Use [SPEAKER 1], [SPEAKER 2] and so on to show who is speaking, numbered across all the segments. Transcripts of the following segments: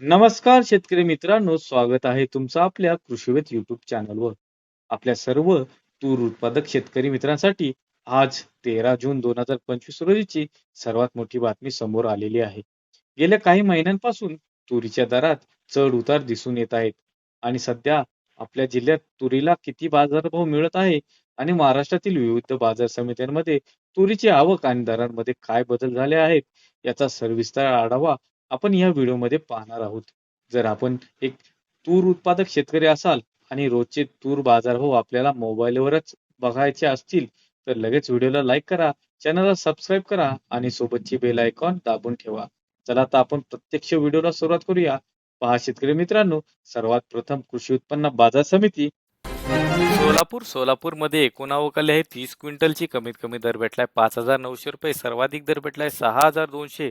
[SPEAKER 1] नमस्कार शेतकरी मित्रांनो स्वागत आहे तुमचं आपल्या कृषीवेत युट्यूब चॅनलवर आपल्या सर्व तूर उत्पादक शेतकरी मित्रांसाठी आज तेरा जून दोन हजार पंचवीस रोजीची सर्वात मोठी बातमी समोर आलेली आहे. गेल्या काही महिन्यांपासून तुरीच्या दरात चढ उतार दिसून येत आहेत आणि सध्या आपल्या जिल्ह्यात तुरीला किती बाजारभाव मिळत आहे आणि महाराष्ट्रातील विविध बाजार समित्यांमध्ये तुरीची आवक आणि दरांमध्ये काय बदल झाले आहेत याचा सविस्तर आढावा आपण या व्हिडिओमध्ये पाहणार आहोत. जर आपण एक तूर उत्पादक शेतकरी असाल आणि रोजचे तूर बाजार हो आपल्याला मोबाईलवरच बघायचे असतील तर लगेच व्हिडिओला लाईक करा चॅनलला सबस्क्राईब करा आणि सोबतची बेल आयकॉन दाबून ठेवा. चला आता आपण प्रत्यक्ष व्हिडिओला सुरुवात करूया. पहा शेतकरी मित्रांनो सर्वात प्रथम कृषी उत्पन्न बाजार समिती
[SPEAKER 2] सोलापूर सोलापूरमध्ये एकूण आहे तीस क्विंटलची कमीत कमी दर भेटलाय. पाच हजार नऊशे रुपये सर्वाधिक दर भेटलाय. सहा हजार दोनशे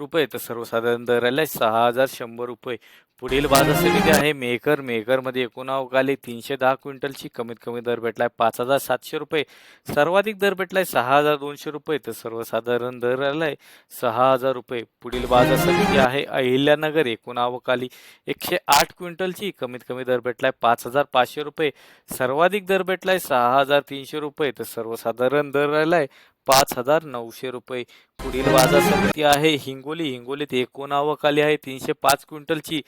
[SPEAKER 2] रुपये तर सर्वसाधारण दर आलाय सहा हजार शंभर रुपये. पुढील बाजार समिती आहे. मेकर मेकरमध्ये एकूण तीनशे दहा क्विंटलची कमीत कमी दर भेटलाय पाच हजार सातशे रुपये. सर्वाधिक दर भेटलाय सहा हजार दोनशे रुपये. तर सर्वसाधारण दर आलाय सहा हजार रुपये. पुढील बाजार समिती आहे अहिल्यानगर. एकूण एकशे आठ क्विंटलची कमीत कमी दर भेटलाय पाच हजार पाचशे रुपये. सर्वाधिक दर भेटलाय सहा हजार तीनशे रुपये. तर सर्वसाधारण दर आलाय पाच हजार नऊशे रुपये. पुढील बाजार समिती आहे हिंगोली. हिंगोलीत एकूण आवक आली आहे तीनशे पाच क्विंटलची.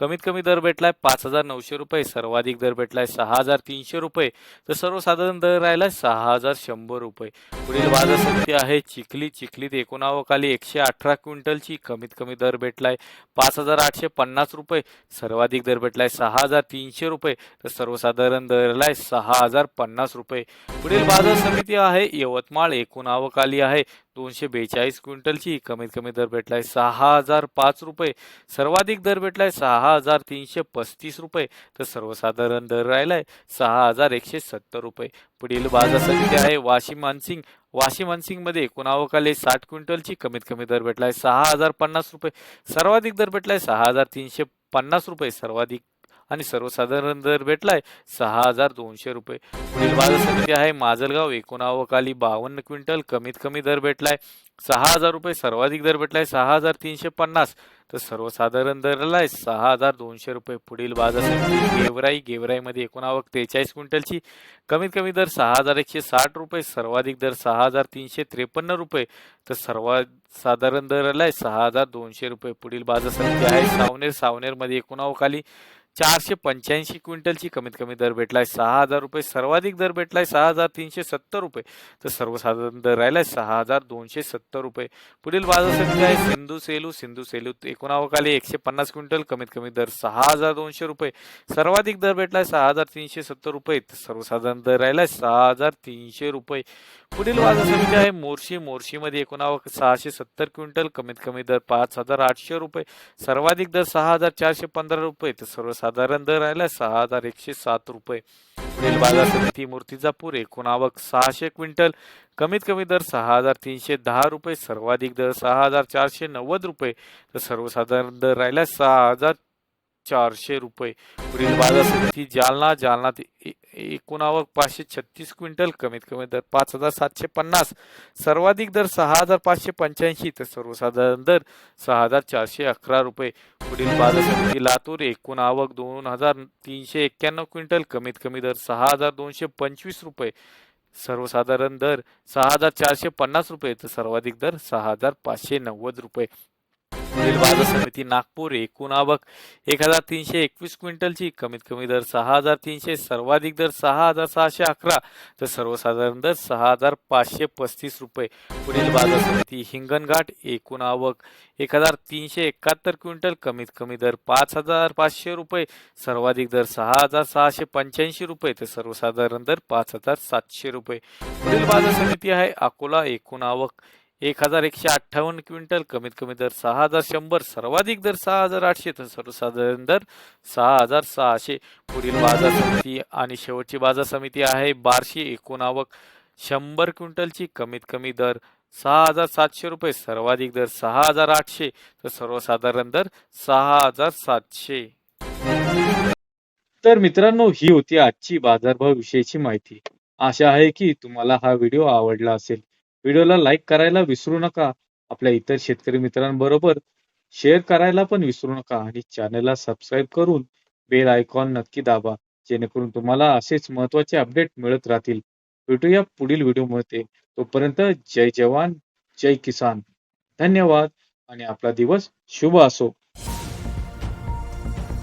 [SPEAKER 2] कमीत कमी दर भेटलाय पाच हजार नऊशे रुपये सर्वाधिक दर भेटलाय सहा हजार तीनशे रुपये. तर सर्वसाधारण दर राहिला सहा हजार शंभर रुपये. पुढील बाजार समिती आहे चिखली. चिखलीत एकूण एकशे अठरा क्विंटलची कमीत कमी दर भेटलाय पाच हजार आठशे पन्नास रुपये. सर्वाधिक दर भेटलाय सहा हजार तीनशे रुपये. तर सर्वसाधारण दरलाय सहा हजार पन्नास रुपये. पुढील बाजार समिती आहे यवतमाळ. एकूण आवक आली आहे दोनशे बेचाळीस क्विंटलची कमीत कमी दर भेटलाय सहा हजार पाच रुपये. सर्वाधिक दर भेटलाय सहा हजार तीनशे पस्तीस रुपये. तर सर्वसाधारण दर राहिलाय सहा हजार एकशे सत्तर रुपये. पुढील बाजार समिती आहे वाशिम मानसिंग. वाशिम मानसिंगमध्ये एकूण आवक साठ क्विंटलची कमीत कमी दर भेटलाय सहा हजार पन्नास रुपये. सर्वाधिक दर भेटलाय सहा हजार तीनशे पन्नास रुपये. सर्वाधिक आणि सर्वसाधारण दर भेटलाय सहा हजार दोनशे रुपये. पुढील बाजार समिती आहे माजलगाव. एकोणावं आवक बावन्न क्विंटल कमीत कमी दर भेटलाय. सहा हजार रुपये सर्वाधिक दर भेटलाय सहा हजार तीनशे पन्नास. तर सर्वसाधारण दरलाय सहा हजार दोनशे रुपये. पुढील बाजार समिती गेवराई. गेवराईमध्ये एकूण आवक त्रेचाळीस क्विंटलची कमीत कमी दर सहा हजार एकशे साठ रुपये सर्वाधिक दर सहा हजार तीनशे त्रेपन्न रुपये. तर सर्वात साधारण दर सहा हजार दोनशे रुपये. पुढील बाजार समिती आहे सावनेर. सावनेरमध्ये एकूण चारशे पंच्याऐंशी क्विंटलची कमीत कमी दर भेटलाय. सहा हजार रुपये सर्वाधिक दर भेटलाय सहा हजार तीनशे सत्तर रुपये. तर सर्वसाधारण दर राहिलाय सहा हजार दोनशे सत्तर रुपये. पुढील बाजार समिती आहे सिंधू सेलू. सिंधू सेलू एकूण एकशे पन्नास क्विंटल कमीत कमी दर सहा हजार दोनशे रुपये. सर्वाधिक दर भेटलाय सहा हजार तीनशे सत्तर रुपये. तर सर्वसाधारण दर राहिलाय सहा हजार तीनशे रुपये. पुढील बाजार समिती आहे मोर्शी. मोर्शीमध्ये एकोणावक सहाशे सत्तर क्विंटल कमीत कमी दर पाच हजार आठशे रुपये. सर्वाधिक दर सहा हजार चारशे पंधरा रुपये. तर सर्वसाधारण साधारण दर राहिला सहा हजार एकशे सात रुपये. पुढील बाजार समिती मूर्तिजापूर एकूण आवक सहाशे क्विंटल. कमीत कमी दर सहा हजार तीनशे दहा रुपये सर्वाधिक दर सहा हजार चारशे नव्वद रुपये. तर सर्वसाधारण दर राहिला सहा हजार चारशे रुपये. पुढील बाजार समिती जालना ते एकूण आवक पाचशे छत्तीस क्विंटल कमीत कमी दर पाच हजार सातशे पन्नास. सर्वाधिक दर सहा हजार पाचशे पंच्याऐंशी तर सर्वसाधारण दर सहा हजार चारशे अकरा रुपये. पुढील बाजार समिती लातूर एकूण आवक दोन हजार तीनशे एक्क्याण्णव क्विंटल कमीत कमी दर सहा हजार दोनशे पंचवीस रुपये. सर्वसाधारण दर सहा हजार चारशे पन्नास रुपये तर सर्वाधिक दर सहा हजार पाचशे नव्वद रुपये. पुढील बाजार समिती नागपूर एकूण आवक एक हजार तीनशे एकवीस क्विंटलची. कमीत कमी दर सहा हजार तीनशे सर्वाधिक दर सहा हजार सहाशे अकरा. तर सर्वसाधारण दर सहा हजार पाचशे पस्तीस रुपये. पुढील बाजार समिती हिंगणघाट एकूण आवक एक हजार तीनशे एकाहत्तर क्विंटल. कमीत कमी दर पाच हजार पाचशे रुपये. सर्वाधिक दर सहा हजार सहाशे पंच्याऐंशी रुपये. तर सर्वसाधारण दर पाच हजार सातशे रुपये. पुढील बाजार समिती आहे अकोला एकूण आवक एक हजार एकशे अठ्ठावन्न क्विंटल कमीत कमी दर सहा हजार शंभर सर्वाधिक दर सहा हजार आठशे तर सर्वसाधारण दर सहा हजार सहाशे. पुढील बाजार समिती आणि शेवटची बाजार समिती आहे बारशे एकूण आवक शंभर क्विंटलची कमीत कमी दर सहा हजार सातशे रुपये सर्वाधिक दर सहा हजार आठशे तर सर्वसाधारण दर सहा हजार सातशे.
[SPEAKER 1] तर मित्रांनो ही होती आजची बाजारभाव विषयीची माहिती. आशा आहे की तुम्हाला हा व्हिडिओ आवडला असेल. व्हिडिओला लाईक करायला विसरू नका. आपल्या इतर शेतकरी मित्रांबरोबर शेअर करायला पण विसरू नका आणि चॅनलला सबस्क्राईब करून बेल आयकॉन नक्की दाबा जेणेकरून तुम्हाला असेच महत्त्वाचे अपडेट मिळत राहतील. भेटूया पुढील व्हिडिओमध्ये. तोपर्यंत जय जवान जय किसान. धन्यवाद आणि आपला दिवस शुभ असो.